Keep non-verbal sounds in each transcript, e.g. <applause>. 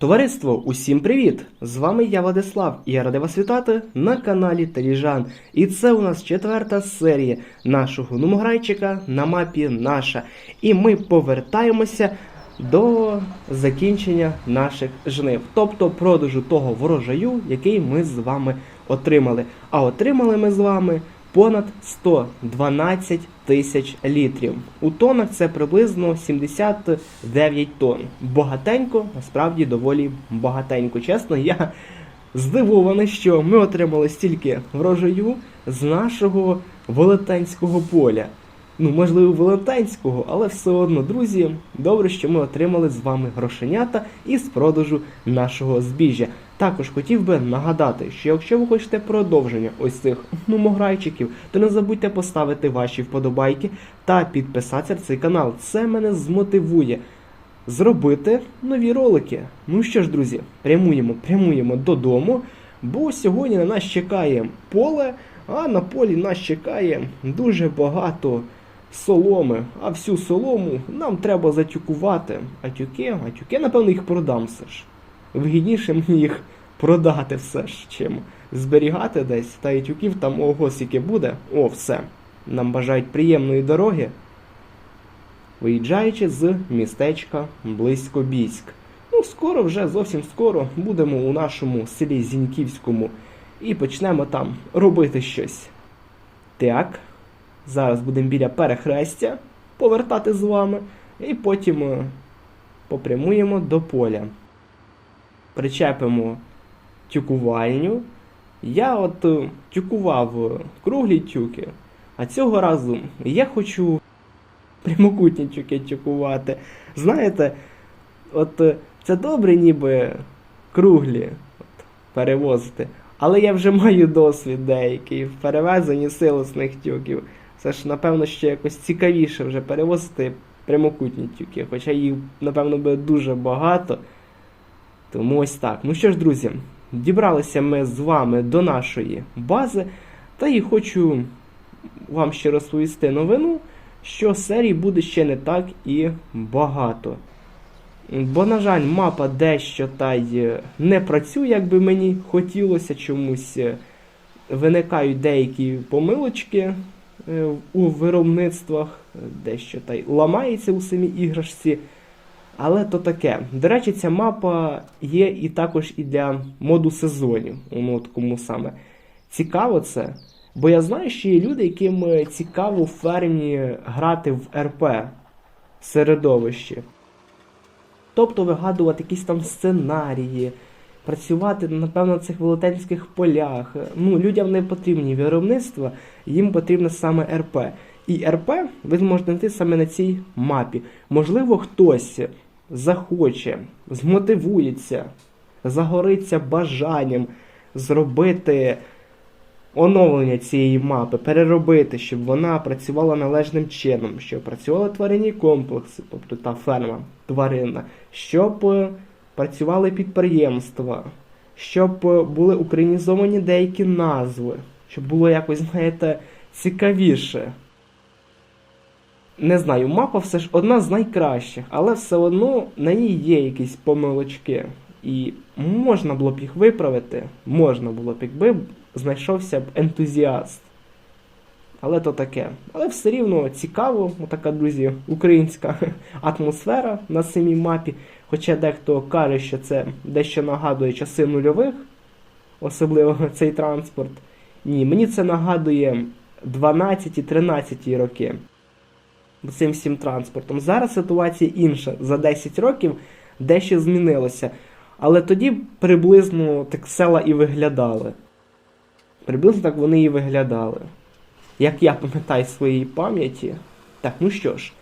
Товариство, усім привіт! З вами я Владислав, і я радий вас вітати на каналі Теліжан. І це у нас четверта серія нашого нумограйчика на мапі наша. І ми повертаємося до закінчення наших жнив, тобто продажу того ворожаю, який ми з вами отримали. А отримали ми з вами понад 112 тисяч літрів. У тонах це приблизно 79 тонн. Багатенько, насправді доволі багатенько. Чесно, я здивований, що ми отримали стільки врожаю з нашого велетенського поля. Ну, можливо, велетенського, але все одно, друзі, добре, що ми отримали з вами грошенята із продажу нашого збіжжя. Також хотів би нагадати, що якщо ви хочете продовження ось цих нумограйчиків, то не забудьте поставити ваші вподобайки та підписатися на цей канал. Це мене змотивує зробити нові ролики. Ну що ж, друзі, прямуємо, прямуємо додому, бо сьогодні на нас чекає поле, а на полі нас чекає дуже багато соломи. А всю солому нам треба затюкувати. А тюки, а тюки, напевно, їх продам все ж. Вигідніше мені їх продати все ж, чим зберігати десь. Та і тюків там ого скільки буде. О, все. Нам бажають приємної дороги виїжджаючи з містечка Близькобійськ. Ну, скоро вже зовсім скоро будемо у нашому селі Зіньківському і почнемо там робити щось. Так, зараз будемо біля перехрестя повертати з вами, і потім е, попрямуємо до поля. Причепимо тюкувальню. Я от е, тюкував е, круглі тюки, а цього разу я хочу прямокутні тюки тюкувати. Знаєте, от е, це добре ніби круглі от, перевозити, але я вже <laughs> маю досвід деякий в перевезенні силосних тюків. Це ж, напевно, ще якось цікавіше вже перевозити прямокутні тюки, хоча їх, напевно, буде дуже багато. Тому ось так. Ну що ж, друзі, дібралися ми з вами до нашої бази, та і хочу вам ще розповісти новину що серій буде ще не так і багато. Бо, на жаль, мапа дещо та й не працює, як би мені хотілося чомусь. е, Виникають деякі помилочки е, у виробництвах, е, дещо та й ламається у самій іграшці. Але то таке. До речі, ця мапа є і також і для моду сезонів. Ну, от кому саме цікаво це. Бо я знаю, що є люди, яким е, цікаво в фермі грати в РП середовищі. Тобто вигадувати якісь там сценарії, працювати, напевно, на цих велетенських полях. Ну, людям не потрібні виробництва, їм потрібно саме РП. І РП ви зможете знайти саме на цій мапі. Можливо, хтось захоче, змотивується, загориться бажанням зробити оновлення цієї мапи, переробити, щоб вона працювала належним чином, щоб працювали тваринні комплекси, тобто та ферма тваринна, щоб е, працювали підприємства, щоб е, були українізовані деякі назви, щоб було якось, знаєте, цікавіше. Не знаю, мапа все ж одна з найкращих, але все одно на ній є якісь помилочки. І можна було б їх виправити, можна було б, якби знайшовся б ентузіаст. Але то таке. Але все рівно цікаво, така, друзі, українська <laughs> атмосфера на самій мапі. Хоча дехто каже, що це дещо нагадує часи нульових, особливо <laughs> цей транспорт. Ні, мені це нагадує 12-13 роки цим всім транспортом. Зараз ситуація інша. За 10 років дещо змінилося. Але тоді приблизно так села і виглядали. Приблизно так вони і виглядали. Як я пам'ятаю з своєї пам'яті. Так, ну що ж,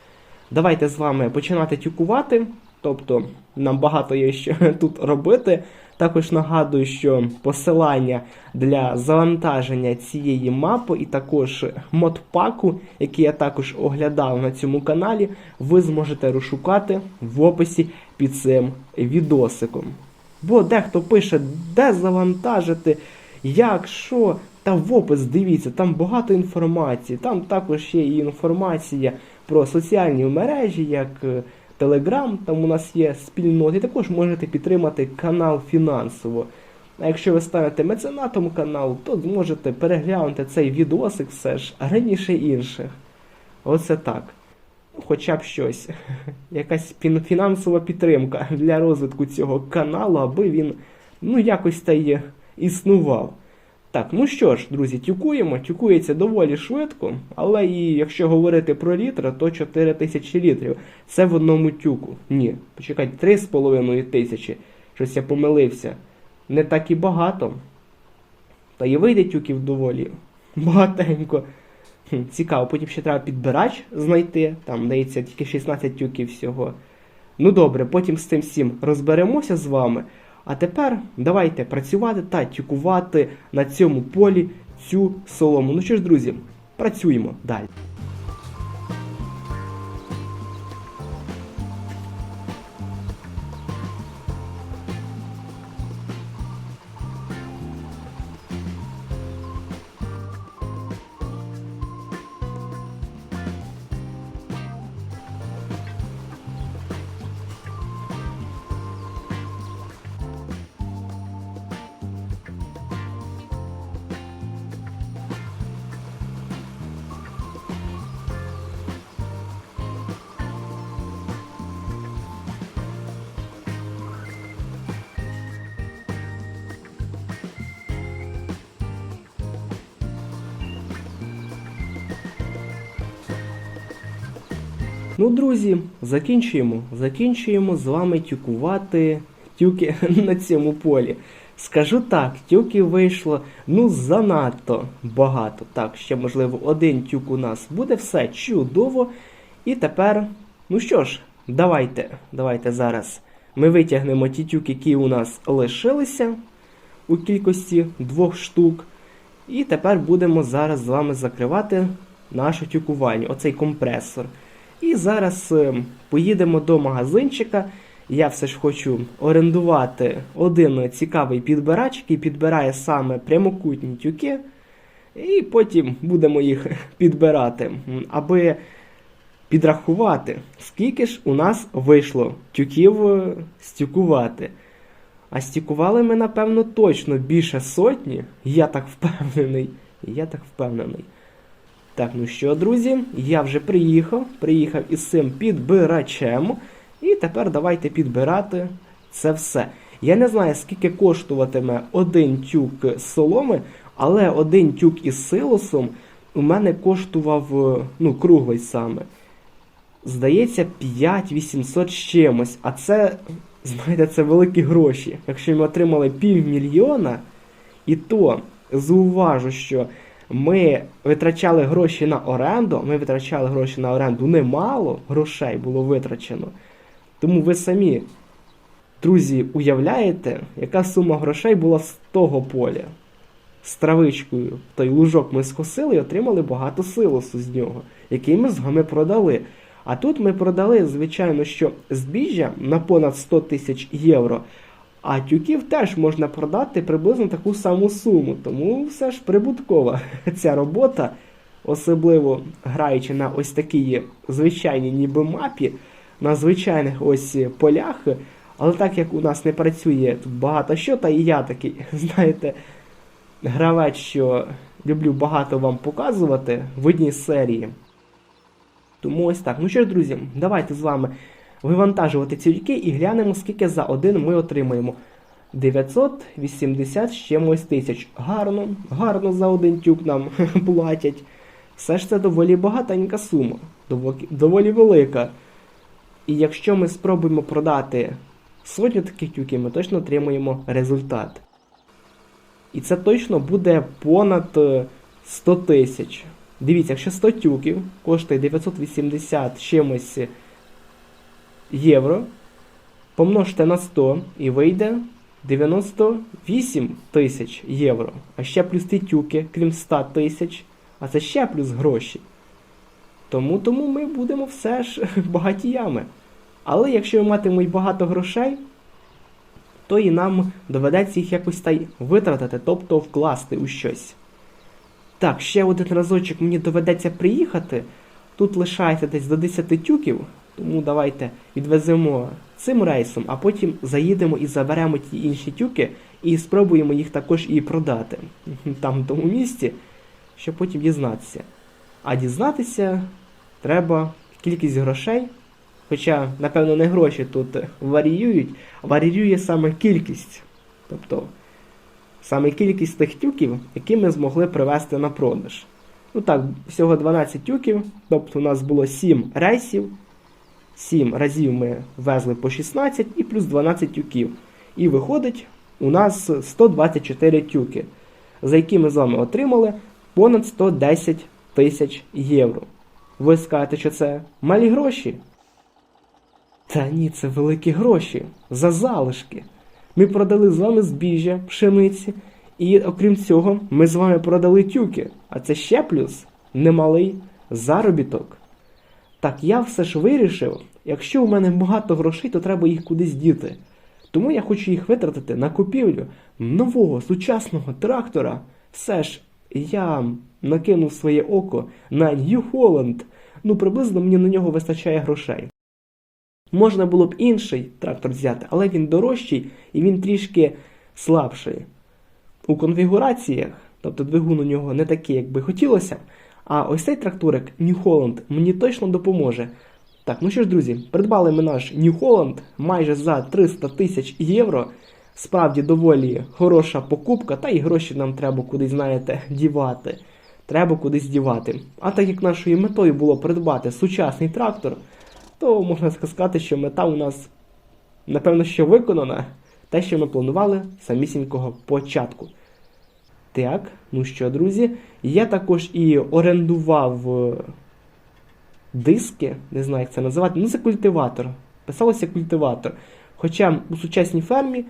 давайте з вами починати тюкувати. Тобто, нам багато є що <laughs> тут робити. Також нагадую, що посилання для завантаження цієї мапи і також модпаку, який я також оглядав на цьому каналі, ви зможете розшукати в описі під цим відосиком. Бо дехто пише, де завантажити, як, що. Та в опис дивіться, там багато інформації. Там також є і інформація про соціальні мережі, як Телеграм, там у нас є спільноти, також можете підтримати канал фінансово. А якщо ви станете меценатом каналу, то зможете переглянути цей відосик все ж раніше інших. Оце так. Ну, Хоча б щось. <laughs> Якась фінансова підтримка для розвитку цього каналу, аби він ну якось та й існував. Так, ну що ж, друзі, тюкуємо. Тюкується доволі швидко, але і якщо говорити про літри, то 4 тисячі літрів. Це в одному тюку. Ні, почекайте, 3,5 тисячі. Щось я помилився. Не так і багато. Та і вийде тюків доволі <laughs> багатенько. Хм, Цікаво, потім ще треба підбирач знайти. Там дається тільки 16 тюків всього. Ну добре, потім з цим всім розберемося з вами. А тепер давайте працювати та тюкувати на цьому полі цю солому. Ну що ж, друзі, працюємо далі. Ну, друзі, закінчуємо. Закінчуємо з вами тюкувати тюки <laughs> на цьому полі. Скажу так, тюків вийшло ну занадто багато. Так, ще можливо один тюк у нас буде все чудово. І тепер, ну що ж, давайте, давайте зараз ми витягнемо ті тюки, які у нас лишилися у кількості двох штук. І тепер будемо зараз з вами закривати нашу тюкувальню, оцей компресор. І зараз е, поїдемо до магазинчика. Я все ж хочу орендувати один цікавий підбирач, який підбирає саме прямокутні тюки. І потім будемо їх <laughs> підбирати, аби підрахувати, скільки ж у нас вийшло тюків е, стюкувати. А стікували ми, напевно, точно більше сотні. Я так впевнений. Я так впевнений. Так, ну що, друзі, я вже приїхав. Приїхав із цим підбирачем. І тепер давайте підбирати це все. Я не знаю, скільки коштуватиме один тюк соломи, але один тюк із силосом у мене коштував, ну, круглий саме. Здається, 5800 з чимось. А це, знаєте, це великі гроші. Якщо ми отримали півмільйона, і то зауважу, що ми витрачали гроші на оренду, ми витрачали гроші на оренду немало грошей було витрачено. Тому ви самі, друзі, уявляєте, яка сума грошей була з того поля. З травичкою той лужок ми скосили і отримали багато силосу з нього, який ми з вами продали. А тут ми продали, звичайно, що збіжжя на понад 100 тисяч євро. А тюків теж можна продати приблизно таку саму суму. Тому все ж прибуткова <laughs> ця робота, особливо граючи на ось такій звичайній ніби мапі, на звичайних ось полях. Але так як у нас не працює тут багато що, та і я такий, <laughs> знаєте, гравець, що люблю багато вам показувати в одній серії. Тому ось так. Ну що ж, друзі, давайте з вами вивантажувати ці тюки і глянемо, скільки за один ми отримаємо. 980 з чимось тисяч. Гарно, гарно за один тюк нам <laughs> платять. Все ж це доволі багатенька сума, доволі, велика. І якщо ми спробуємо продати сотню таких тюків, ми точно отримаємо результат. І це точно буде понад е, 100 тисяч. Дивіться, якщо 100 тюків коштує 980 з чимось євро, помножте на 100 і вийде 98 тисяч євро. А ще плюс ті тюки, крім 100 тисяч, а це ще плюс гроші. Тому, тому ми будемо все ж <laughs> багатіями. Але якщо ми матимемо багато грошей, то і нам доведеться їх якось та й витратити, тобто вкласти у щось. Так, ще один разочок мені доведеться приїхати. Тут лишається десь до 10 тюків. Тому давайте відвеземо цим рейсом, а потім заїдемо і заберемо ті інші тюки і спробуємо їх також і продати <laughs> там в тому місці, щоб потім дізнатися. А дізнатися треба кількість грошей. Хоча, напевно, не гроші тут <laughs> варіюють, варіює саме кількість. Тобто саме кількість тих тюків, які ми змогли привезти на продаж. Ну так, всього 12 тюків, тобто у нас було 7 рейсів, 7 разів ми везли по 16 і плюс 12 тюків. І виходить у нас 124 тюки, за які ми з вами отримали понад 110 тисяч євро. Ви скажете, що це малі гроші? Та ні, це великі гроші за залишки. Ми продали з вами збіжжя, пшениці, і окрім цього, ми з вами продали тюки, а це ще плюс немалий заробіток. Так я все ж вирішив, якщо у мене багато грошей, то треба їх кудись діти. Тому я хочу їх витратити на купівлю нового сучасного трактора. Все ж я накинув своє око на New Holland. Ну, приблизно мені на нього вистачає грошей. Можна було б інший трактор взяти, але він дорожчий і він трішки слабший. У конфігураціях, тобто двигун у нього не такий, як би хотілося. А ось цей тракторик New Holland мені точно допоможе. Так, ну що ж, друзі, придбали ми наш New Holland майже за 300 тисяч євро. Справді доволі хороша покупка, та й гроші нам треба кудись, знаєте, дівати. Треба кудись дівати. А так як нашою метою було придбати сучасний трактор, то можна сказати, що мета у нас, напевно, що виконана, те, що ми планували самісінького початку. Так, ну що, друзі, я також і орендував е, диски, не знаю, як це називати, ну це культиватор. Писалося культиватор. Хоча у сучасній фермі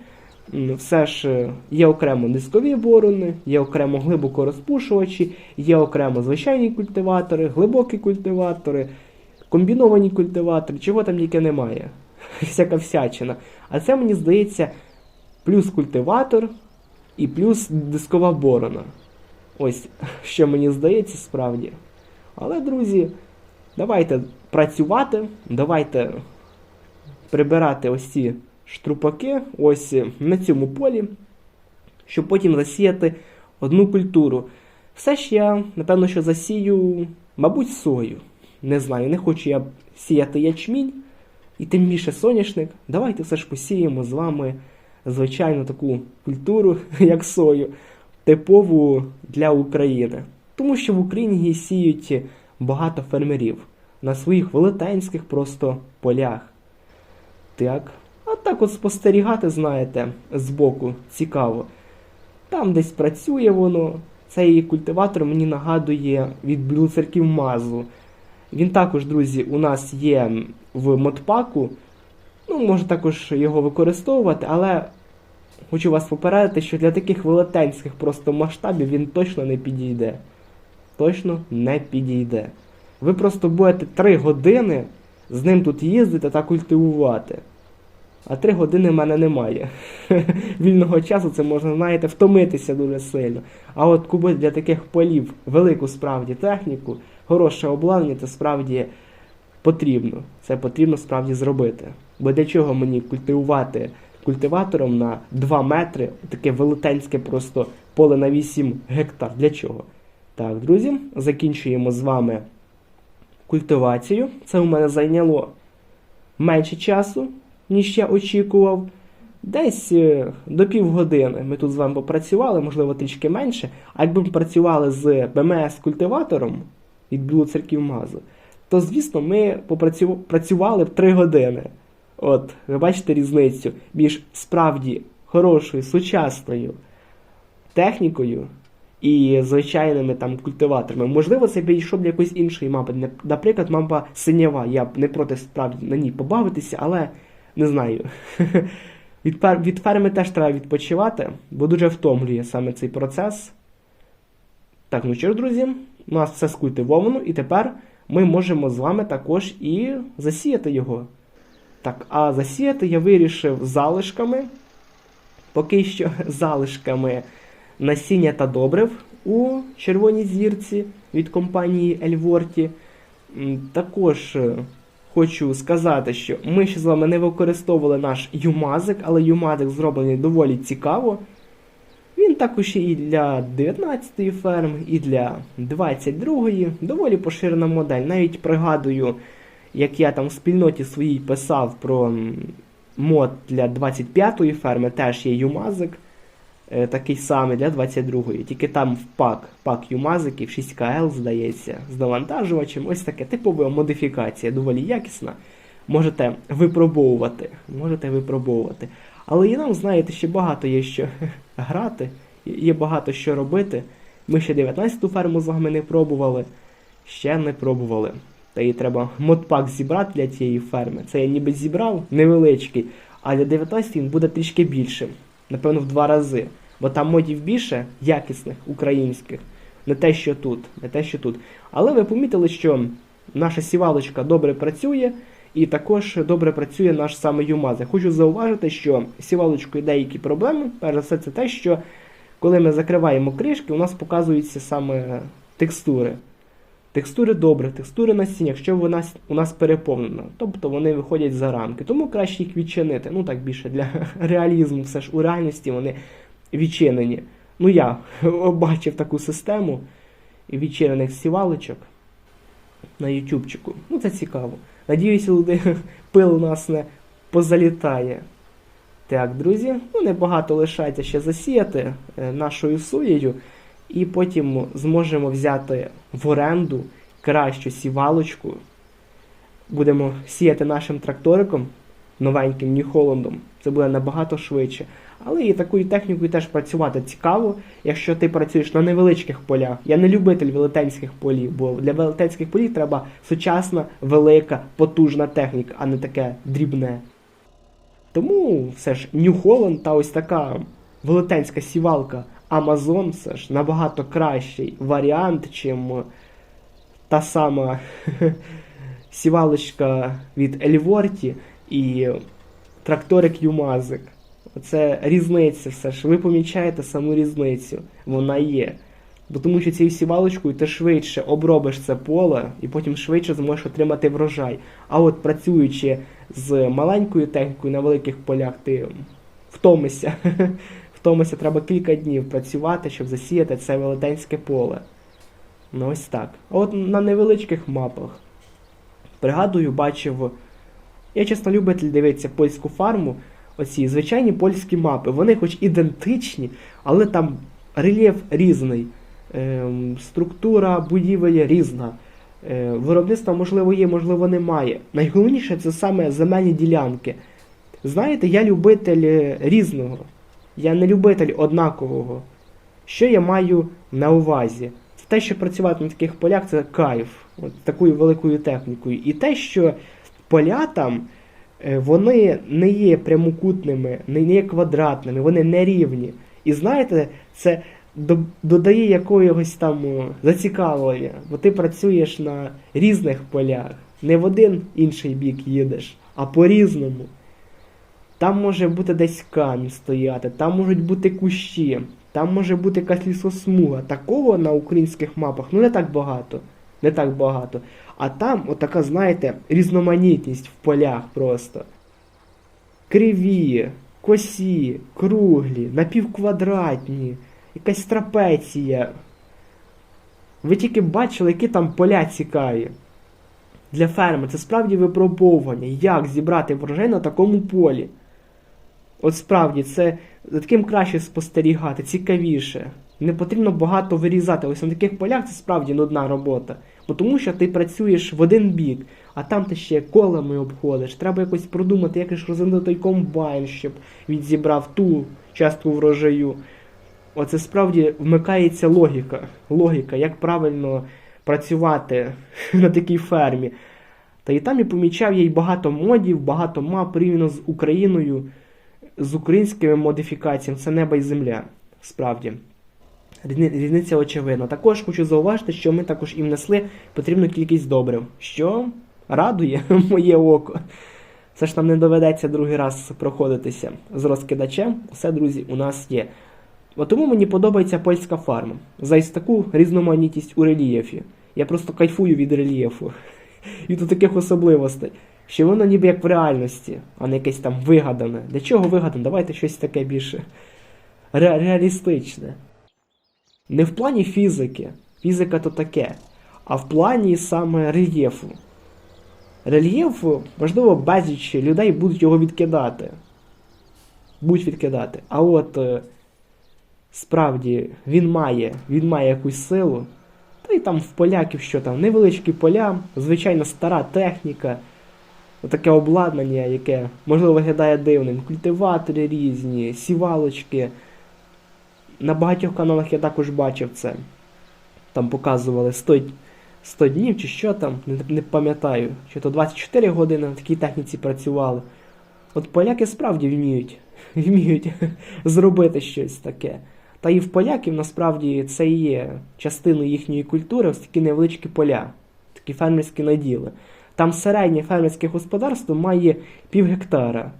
все ж е, є окремо дискові борони, є окремо глибоко розпушувачі, є окремо звичайні культиватори, глибокі культиватори, комбіновані культиватори, чого там тільки немає. <laughs> Всяка всячина. А це мені здається плюс культиватор і плюс дискова борона. Ось що мені здається справді. Але, друзі, давайте працювати, давайте прибирати ось ці штрупаки ось на цьому полі, щоб потім засіяти одну культуру. Все ж я, напевно, що засію, мабуть, сою. Не знаю, не хочу я сіяти ячмінь і тим більше соняшник. Давайте все ж посіємо з вами звичайну таку культуру, <laughs> як сою, типову для України. Тому що в Україні її сіють багато фермерів на своїх велетенських просто полях. Так. А так от спостерігати, знаєте, збоку цікаво. Там десь працює воно. Цей культиватор мені нагадує від блюцерків мазу. Він також, друзі, у нас є в модпаку. Ну, можна також його використовувати, але хочу вас попередити, що для таких велетенських просто масштабів він точно не підійде. Точно не підійде. Ви просто будете 3 години з ним тут їздити та культивувати. А 3 години в мене немає. <laughs> Вільного часу це можна, знаєте, втомитися дуже сильно. А от купити для таких полів велику справді техніку, хороше обладнання, це справді потрібно. Це потрібно справді зробити. Бо для чого мені культивувати культиватором на 2 метри, таке велетенське просто поле на 8 гектар. Для чого? Так, друзі, закінчуємо з вами культивацію. Це у мене зайняло менше часу, ніж я очікував. Десь е, до півгодини ми тут з вами попрацювали, можливо, трішки менше. А якби ми працювали з БМС-культиватором від Блуцерків Мазу, то, звісно, ми попрацю- працювали б 3 години. От, ви бачите різницю між справді хорошою, сучасною технікою і звичайними там культиваторами. Можливо, це підійшов для якоїсь іншої мапи. Наприклад, мапа синєва. Я б не проти справді на ній побавитися, але не знаю. <laughs> Від, від ферми теж треба відпочивати, бо дуже втомлює саме цей процес. Так, ну що ж, друзі, у нас все скультивовано, і тепер ми можемо з вами також і засіяти його. Так, а засіяти я вирішив залишками, поки що <laughs> залишками насіння та добрив у червоній зірці від компанії Ельворті. Також е, хочу сказати, що ми ще з вами не використовували наш юмазик, але юмазик зроблений доволі цікаво. Він також і для 19-ї ферми, і для 22-ї. Доволі поширена модель. Навіть пригадую, як я там в спільноті своїй писав про мод для 25-ї ферми, теж є юмазик. е, Такий самий для 22-ї, тільки там в пак, пак юмазиків 6КЛ, здається, з навантажувачем. Ось таке типова модифікація, доволі якісна. Можете випробовувати. Можете випробовувати. Але і нам, знаєте, ще багато є що <laughs> грати, є багато що робити. Ми ще 19-ту ферму з вами не пробували, ще не пробували. Та і треба модпак зібрати для тієї ферми. Це я ніби зібрав невеличкий, а для 19 він буде трішки більшим. Напевно, в два рази. Бо там модів більше якісних, українських. Не те, що тут, не те, що тут. Але ви помітили, що наша сівалочка добре працює, і також добре працює наш саме ЮМАЗ. Я хочу зауважити, що сівалочкою деякі проблеми. Перш за все, це те, що коли ми закриваємо кришки, у нас показуються саме текстури. Текстури добре, текстури насіння, якщо вона у нас переповнена, тобто вони виходять за рамки. Тому краще їх відчинити. Ну так більше для <laughs> реалізму, все ж у реальності вони відчинені. Ну я <laughs> бачив таку систему відчинених сівалочок на ютубчику. Ну це цікаво. Надіюся, люди <laughs> пил у нас не позалітає. Так, друзі, ну небагато лишається ще засіяти е, нашою соєю, і потім зможемо взяти в оренду кращу сівалочку. Будемо сіяти нашим тракториком, новеньким Нью-Холландом. Це буде набагато швидше. Але і такою технікою теж працювати цікаво, якщо ти працюєш на невеличких полях. Я не любитель велетенських полів, бо для велетенських полів треба сучасна, велика, потужна техніка, а не таке дрібне. Тому все ж Holland та ось така велетенська сівалка Amazon все ж набагато кращий варіант, чим та сама <laughs> сівалочка від Ельворті і тракторик Юмазик. Оце різниця все ж. Ви помічаєте саму різницю. Вона є. Бо тому що цією сівалочкою ти швидше обробиш це поле і потім швидше зможеш отримати врожай. А от працюючи з маленькою технікою на великих полях, ти втомишся. <laughs> Втомишся, треба кілька днів працювати, щоб засіяти це велетенське поле. Ну ось так. А от на невеличких мапах. Пригадую, бачив. Я чесно любитель дивитися польську фарму. Оці звичайні польські мапи. Вони хоч ідентичні, але там рельєф різний. Ем, структура будівель різна. Е, виробництва, можливо, є, можливо, немає. Найголовніше це саме земельні ділянки. Знаєте, я любитель е, різного. Я не любитель однакового. Що я маю на увазі? Це те, що працювати на таких полях, це кайф, от такою великою технікою. І те, що поля там, вони не є прямокутними, не є квадратними, вони не рівні. І знаєте, це додає якогось там зацікавлення, бо ти працюєш на різних полях, не в один інший бік їдеш, а по-різному. Там може бути десь камінь стояти, там можуть бути кущі, там може бути якась лісосмуга. Такого на українських мапах ну не так багато. Не так багато. А там, отака, знаєте, різноманітність в полях просто. Криві, косі, круглі, напівквадратні, якась трапеція. Ви тільки бачили, які там поля цікаві. Для ферми це справді випробовування, як зібрати врожай на такому полі. От справді, це за таким краще спостерігати, цікавіше. Не потрібно багато вирізати. Ось на таких полях це справді нудна робота. Бо тому що ти працюєш в один бік, а там ти ще колами обходиш. Треба якось продумати, як ж розвинути той комбайн, щоб він зібрав ту частку врожаю. Оце справді вмикається логіка. Логіка, як правильно працювати <laughs> на такій фермі. Та і там я помічав є й багато модів, багато мап порівняно з Україною, з українськими модифікаціями. Це небо і земля. Справді. Різни- Різниця очевидна. Також хочу зауважити, що ми також і внесли потрібну кількість добрив, що радує <laughs> моє око. Все ж нам не доведеться другий раз проходитися з розкидачем. Все, друзі, у нас є. От тому мені подобається польська фарма. За таку різноманітність у рельєфі. Я просто кайфую від рельєфу. <laughs> і до таких особливостей. Що воно ніби як в реальності, а не якесь там вигадане. Для чого вигадане? Давайте щось таке більше ре- реалістичне. Не в плані фізики, фізика то таке, а в плані саме рельєфу. Рельєф, можливо, безліч людей будуть його відкидати. Будуть відкидати. А от е, справді він має, він має якусь силу. Та й там в поляків що там, невеличкі поля, звичайно стара техніка, таке обладнання, яке можливо виглядає дивним. Культиватори різні, сівалочки. На багатьох каналах я також бачив це. Там показували 100, 100 днів чи що там, не, не пам'ятаю, чи то 24 години на такій техніці працювали. От поляки справді вміють, <laughs> вміють <laughs> зробити щось таке. Та і в поляків насправді це і є частиною їхньої культури, ось такі невеличкі поля, такі фермерські наділи. Там середнє фермерське господарство має пів гектара,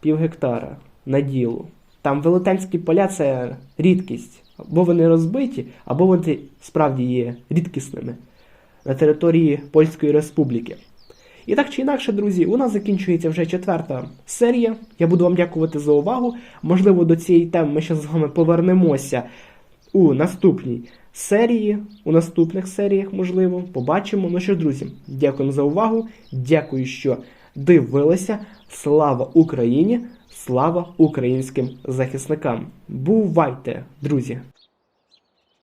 пів гектара наділу. Там велетенські поля це рідкість. Або вони розбиті, або вони справді є рідкісними на території Польської Республіки. І так чи інакше, друзі, у нас закінчується вже четверта серія. Я буду вам дякувати за увагу. Можливо, до цієї теми ми ще з вами повернемося у наступній серії, у наступних серіях, можливо, побачимо. Ну що друзі, дякуємо за увагу. Дякую, що дивилися. Слава Україні! Слава українським захисникам! Бувайте, друзі!